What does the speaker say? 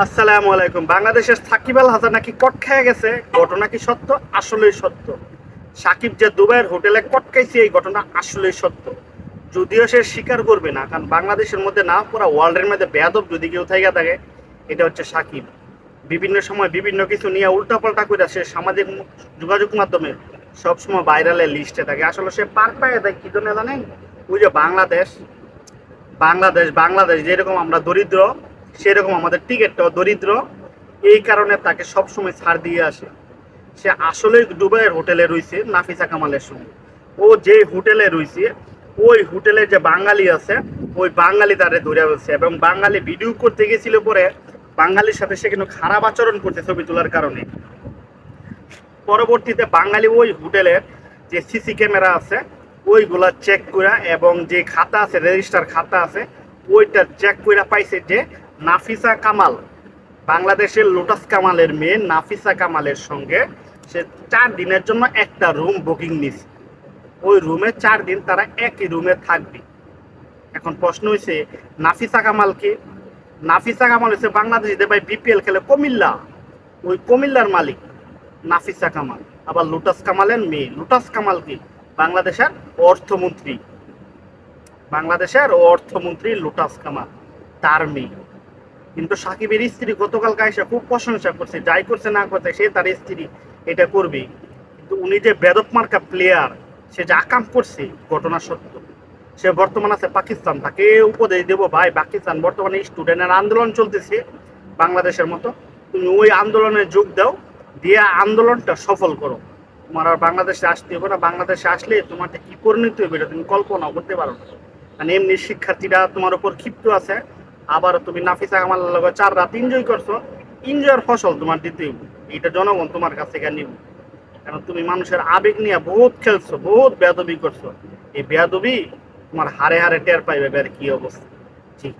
আসসালামু আলাইকুম। বাংলাদেশের সাকিব আল হাসান নাকি কট খেয়ে গেছে? ঘটনা কি সত্য? আসলেই সত্য। সাকিব যে দুবাইয়ের হোটেলে কট খাইছে, এই ঘটনা আসলেই সত্য। যদিও সে স্বীকার করবে না, কারণ বাংলাদেশের মধ্যে না, পুরো ওয়ার্ল্ডের মধ্যে বেয়াদব যদি কেউ থাইকা থাকে, এটা হচ্ছে সাকিব। বিভিন্ন সময় বিভিন্ন কিছু নিয়ে উল্টাপাল্টা করে সে সামাজিক যোগাযোগ মাধ্যমে সবসময় ভাইরালের লিস্টে থাকে। আসলে সে পার পায় দেয়, কি জন্য জানেন? ওই যে বাংলাদেশ বাংলাদেশ বাংলাদেশ, যেরকম আমরা দরিদ্র সেরকম আমাদের টিকিটটাও দরিদ্র। এই কারণে তাকে সবসময় ছাড় দিয়ে আসে। সে আসলে দুবাইয়ের হোটেলে রয়েছে নাফিসা কামালের সঙ্গে। ও যে হোটেলে রয়েছে, ওই হোটেলে যে বাঙালি আছে, ওই বাঙালি তারে ধরে বলছে এবং বাঙালি ভিডিও করতে গেছিল পরে বাঙালির সাথে সে কিন্তু খারাপ আচরণ করছে ছবি তোলার কারণে। পরবর্তীতে বাঙালি ওই হোটেলের যে সিসি ক্যামেরা আছে, ওইগুলা চেক করে এবং যে খাতা আছে রেজিস্টার খাতা আছে, ওইটা চেক করে পাইছে যে নাফিসা কামাল, বাংলাদেশের লোটাস কামালের মেয়ে নাফিসা কামালের সঙ্গে সে চার দিনের জন্য একটা রুম বুকিং নিছে। ওই রুমে চার দিন তারা একই রুমে থাকবে। এখন প্রশ্ন হয়েছে নাফিসা কামাল কি? নাফিসা কামাল হচ্ছে বাংলাদেশ ভাই বিপিএল খেলে কুমিল্লা। ওই কুমিল্লার মালিক নাফিসা কামাল। আবার লোটাস কামালের মেয়ে, লোটাস কামাল কি? বাংলাদেশের অর্থমন্ত্রী। বাংলাদেশের অর্থমন্ত্রী লোটাস কামাল, তার মেয়ে। কিন্তু সাকিবের স্ত্রী গতকাল কায়সা খুব প্রশংসা করছে, যাই করছে না করছে, সে তার স্ত্রী এটা করবে। কিন্তু উনি যে বেদক মার্কা প্লেয়ার সে যে আকাম করছে, ঘটনা সত্য। সে বর্তমান আছে পাকিস্তান, তাকে উপদেশ দেবো, ভাই, পাকিস্তান বর্তমানে স্টুডেন্টের আন্দোলন চলতেছে, বাংলাদেশের মতো। তুমি ওই আন্দোলনে যোগ দাও, দিয়ে আন্দোলনটা সফল করো। তোমার আর বাংলাদেশে আসতে হবে না, বাংলাদেশে আসলে তোমার যে কি পরিণতি হবে, এটা তুমি কল্পনা করতে পারো না। মানে এমনি শিক্ষার্থীরা তোমার উপর ক্ষিপ্ত আছে আবার তুমি নাফিসা আমার লগে চার রাত এনজয় করছ এনজয়ের ফসল তোমার দিতে। এটা জনগণ তোমার কাছ থেকে নিব। কারণ তুমি মানুষের আবেগ নিয়ে বহুত খেলছো, বহুত বেদবি করছ। এই বেদবি তোমার হারে হারে টের পাইবে আর কি অবস্থা। জি।